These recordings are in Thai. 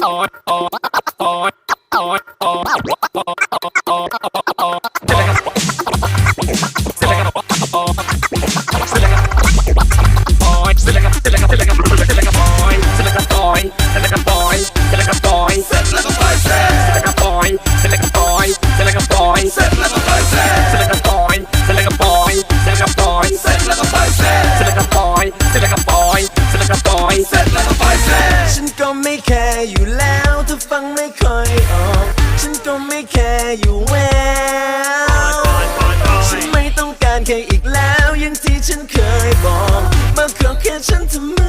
Oh, oh, oh, oh. oh. อยู่แววฉันไม่ต้องการใครอีกแล้วอย่างที่ฉันเคยบอกมาขอแค่ฉันทำไม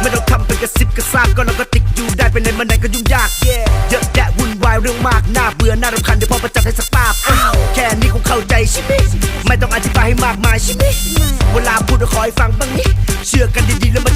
ไม่ต้องทำเป็นกระซิบกระซาบก็เราก็ติดอยู่ได้ไปไหนมาไหนก็ยุ่งยากเยอะแยะวุ่นวายเรื่องมากน่าเบื่อน่ารำคาญเดี๋ยวพอประจับให้สักตาบแค่นี้คงเข้าใจใช่ไหมไม่ต้องอธิบายให้มากมายใช่ไหมเวลาพูดก็ขอให้ฟังบ้างนี่เชื่อกันดีๆแล้วมัน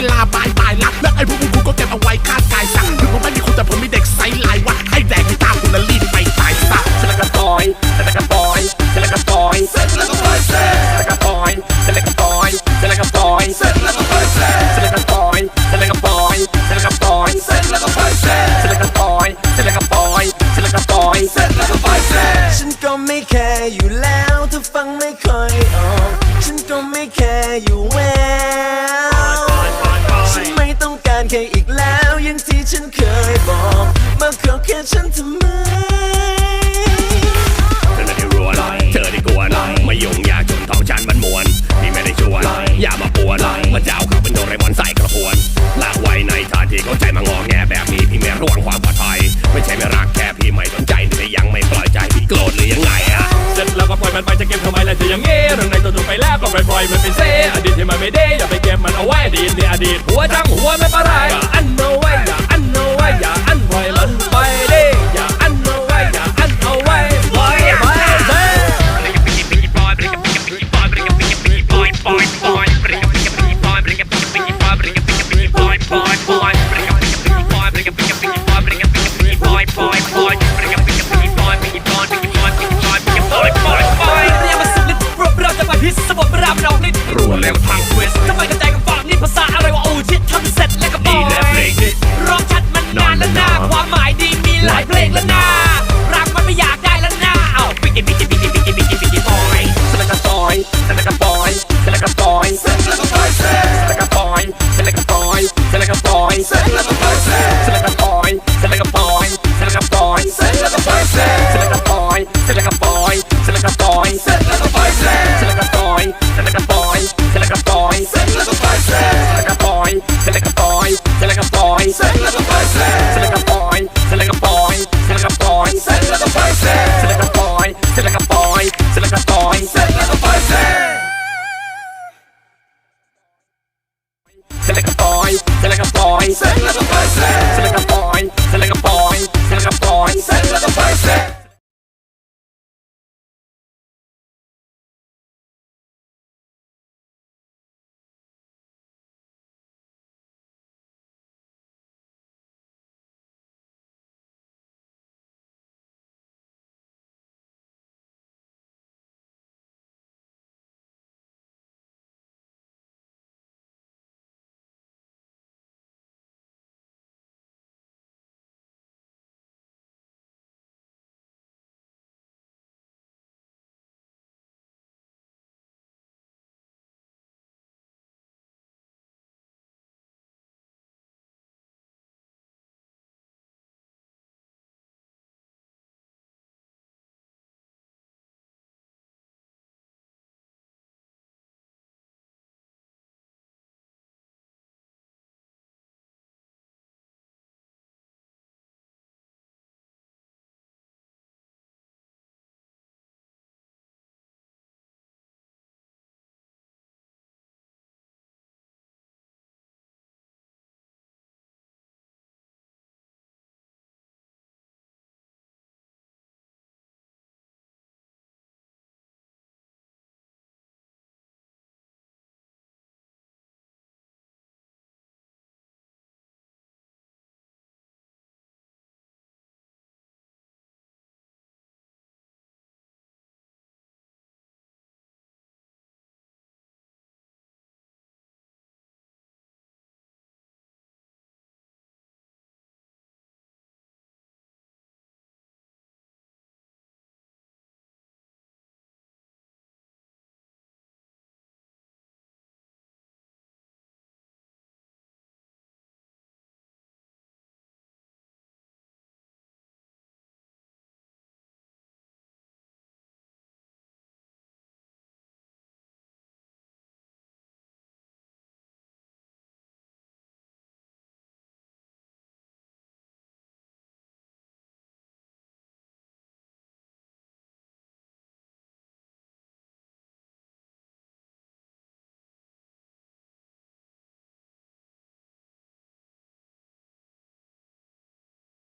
เวลาบ่ายตายละแล้วไอ้พวกกูก็เก็บเอาไว้คาดกายสักถึงผมไม่มีคุณแต่ผมมีเด็กไซส์ลายวัดให้แดกที่ตาคุณละลีบไปตายสักเสร็จแล้วก็ปล่อยเสร็จแล้วก็ปล่อยเสร็จแล้วก็ปล่อยเสร็จแล้วก็ปล่อยเสร็จลก็ปอยเสร็จแล้วก็ปล่อยเสร็จแล้วก็ปล่อยเสร็จแล้วก็ปล่อยเสร็จลก็ปอยเสร็จแล้วก็ปล่อยเสร็จแล้วก็ปล่อยเสร็จแล้วก็ปล่อยเสร็จลก็ปอยเสร็ลก็ปอยเสร็ลก็ปอยเสร็จแล้วก็ปล่อยเสร็จฉันก็ไม่แคร์อยู่แล้ว ฉันเคยบอกมาขอแค่ฉันทำไมเธอไม่ได้รวนเธอได้กวนไม่ยุ่งยากจนท้องฉันมันมวนพี่ไม่ได้ชวนอย่ามาปวนพระเจ้าเขาเป็นโดเรมอนใส่กระพวนลากไว้ในท่าทีเข้าใจมางอแงแบบนี้พี่ไม่ระวังความปลอดภัยไม่ใช่ไม่รักแค่พี่ไม่สนใจแต่ยังไม่ปล่อยใจพี่โกรธหรือยังไงอะเสร็จแล้วก็ปล่อยมันไปจะเก็บทำไมล่ะจะอย่างงี้ยเรื่องในตัวถูกไปแล้วก็ปล่อยปล่อยมันไปเซอดีตที่มันไม่ไดีอย่าไปเก็บมันเอาไว้อดีตในอดีตหัวจังหัวไม่เป็นไร อยเซ็ตแล้วก็ปล่อยเซ็ตแล้วก็ปล่อยเซ็ตแล้วก็ปล่อยเซ็ตแล้วก็ปล่อยเซ็ตแล้วก็ปล่อยเซ็ตแล้วก็ปล่อยเซ็ตแล้วก็ปล่อยเซ็ตแล้วก็ปล่อยเซ็ตแล้วก็ปล่อยเซ็ตเซ็ตแล้วก็ปล่อยเซ็ตแล้วก็ปล่อยเซ็ตแล้วก็ปล่อยเซ็ตแล้วก็ปล่อยเซ็ตแล้วก็ปปเซ็ตแล้วก็ปป